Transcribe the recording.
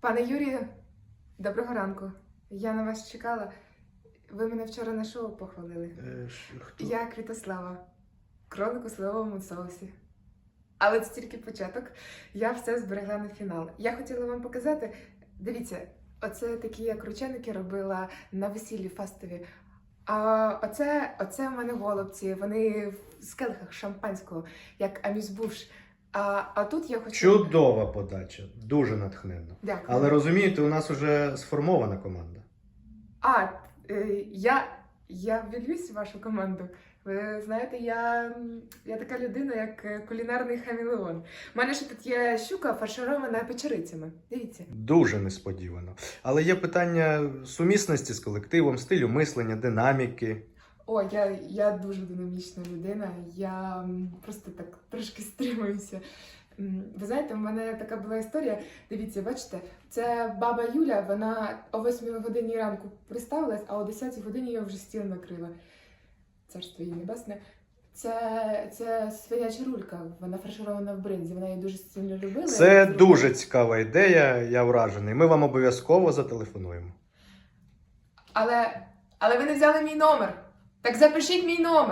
Пане Юрію, доброго ранку. Я на вас чекала. Ви мене вчора на шоу похвалили. Е, хто? Я Квітослава, кролик у сливовому соусі. Але це тільки початок. Я все зберегла на фінал. Я хотіла вам показати. Дивіться, оце такі я крученики робила на весіллі фастові. А оце, оце в мене голубці. Вони в скелихах шампанського, як амізбуш. А, а тут я хочу. Чудова подача, дуже натхненно. Дякую. Але розумієте, у нас вже сформована команда. А, е, я, я ввільюсь в вашу команду. Ви знаєте, я, я така людина, як е, кулінарний хамілеон. У мене ще тут є щука фарширована печерицями. Дивіться. Дуже несподівано. Але є питання сумісності з колективом, стилю мислення, динаміки. О, я, я дуже динамічна людина. Я просто так трошки стримуюся. Ви знаєте, в мене така була історія. Дивіться, бачите, це баба Юля, вона о 8 годині ранку приставилась, а о 10 годині я вже стіл накрила. Царство її небесне. Це, це свиняча рулька, вона фарширована в бринзі, вона її дуже сильно любила. Це дуже цікава ідея, я вражений. Ми вам обов'язково зателефонуємо. Але, але ви не взяли мій номер. Так запишіть мій номер.